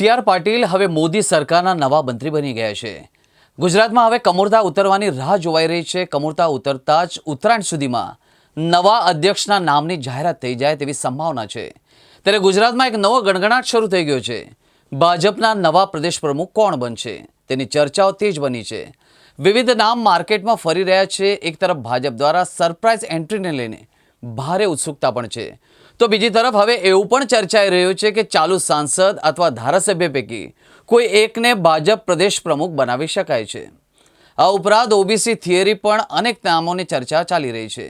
C R Patil હવે મોદી સરકારના નવા મંત્રી બની ગયા છે. ગુજરાતમાં હવે કમોરતા ઉતરવાની રાહ જોવાઈ રહી છે. કમોરતા ઉતરતા જ ઉત્તરાયણ સુધીમાં નવા અધ્યક્ષના નામની જાહેરાત થઈ જાય તેવી સંભાવના છે. ત્યારે ગુજરાતમાં એક નવો ગણગણાટ શરૂ થઈ ગયો છે. ભાજપના નવા પ્રદેશ પ્રમુખ કોણ બનશે? તેની ચર્ચાઓ તેજ બની છે. વિવિધ નામ માર્કેટમાં ફરી રહ્યા છે. એક તરફ ભાજપ દ્વારા સરપ્રાઇઝ એન્ટ્રીને લઈને ભારે ઉત્સુકતા પણ છે. તો બીજી તરફ હવે એવું પણ ચર્ચાઈ રહ્યું છે કે ચાલુ સાંસદ અથવા ધારાસભ્ય પૈકી કોઈ એકને ભાજપ પ્રદેશ પ્રમુખ બનાવી શકાય છે. આ ઉપરાંત ઓબીસી થિયરી પણ અનેક નામોની ચર્ચા ચાલી રહી છે.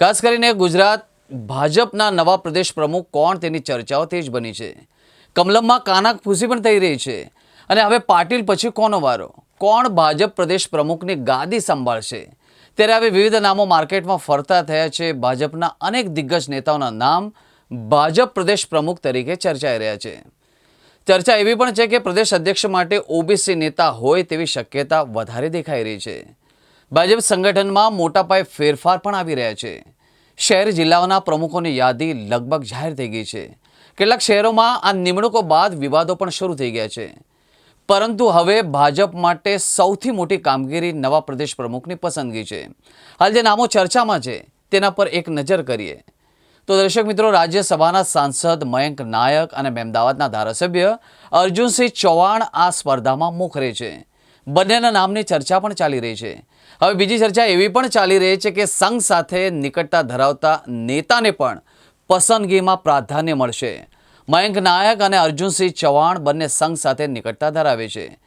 ખાસ કરીને ગુજરાત ભાજપના નવા પ્રદેશ પ્રમુખ કોણ તેની ચર્ચાઓ તેજ બની છે. કમલમમાં કાનાક ફૂસી પણ થઈ રહી છે. અને હવે પાટીલ પછી કોનો વારો? કોણ ભાજપ પ્રદેશ પ્રમુખની ગાદી સંભાળશે? ત્યારે હવે વિવિધ નામો માર્કેટમાં ફરતા થયા છે. ભાજપના અનેક દિગ્ગજ નેતાઓના નામ ભાજપ પ્રદેશ પ્રમુખ તરીકે ચર્ચાઈ રહ્યા છે. ચર્ચા એવી પણ છે કે પ્રદેશ અધ્યક્ષ માટે ઓબીસી નેતા હોય તેવી શક્યતા વધારે દેખાઈ રહી છે. ભાજપ સંગઠનમાં મોટા પાયે ફેરફાર પણ આવી રહ્યા છે. શહેર જિલ્લાઓના પ્રમુખોની યાદી લગભગ જાહેર થઈ ગઈ છે. કેટલાક શહેરોમાં આ નિમણૂકો બાદ વિવાદો પણ શરૂ થઈ ગયા છે. પરંતુ હવે ભાજપ માટે સૌથી મોટી કામગીરી નવા પ્રદેશ પ્રમુખની પસંદગી છે. હાલ જે નામો ચર્ચામાં છે, તેના પર એક નજર કરીએ. તો દર્શક મિત્રો, રાજ્યસભાના સાંસદ મયંક નાયક અને મહેમદાવાદના ધારાસભ્ય અર્જુનસિંહ ચૌહાણ આ સ્પર્ધામાં મોખરે છે. બંનેના નામની ચર્ચા પણ ચાલી રહી છે. હવે બીજી ચર્ચા એવી પણ ચાલી રહી છે કે સંઘ સાથે નિકટતા ધરાવતા નેતાને પણ પસંદગીમાં પ્રાધાન્ય મળશે. મયંક નાયક અને અર્જુનસિંહ ચૌહાણ બંને સંઘ સાથે નિકટતા ધરાવે છે.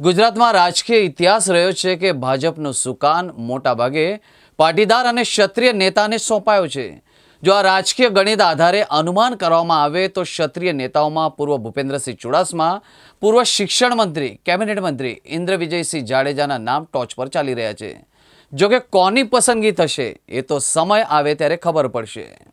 ગુજરાતમાં રાજકીય ઇતિહાસ રહ્યો છે કે ભાજપનું સુકાન મોટાભાગે પાટીદાર અને ક્ષત્રિય નેતાને સોંપાયો છે. જો આ રાજકીય ગણિત આધારે અનુમાન કરવામાં આવે તો ક્ષત્રિય નેતાઓમાં પૂર્વ ભૂપેન્દ્રસિંહ ચુડાસમા, પૂર્વ શિક્ષણ મંત્રી, કેબિનેટ મંત્રી ઇન્દ્ર વિજયસિંહ જાડેજાના નામ ટોચ પર ચાલી રહ્યા છે. જોકે કોની પસંદગી થશે એ તો સમય આવે ત્યારે ખબર પડશે.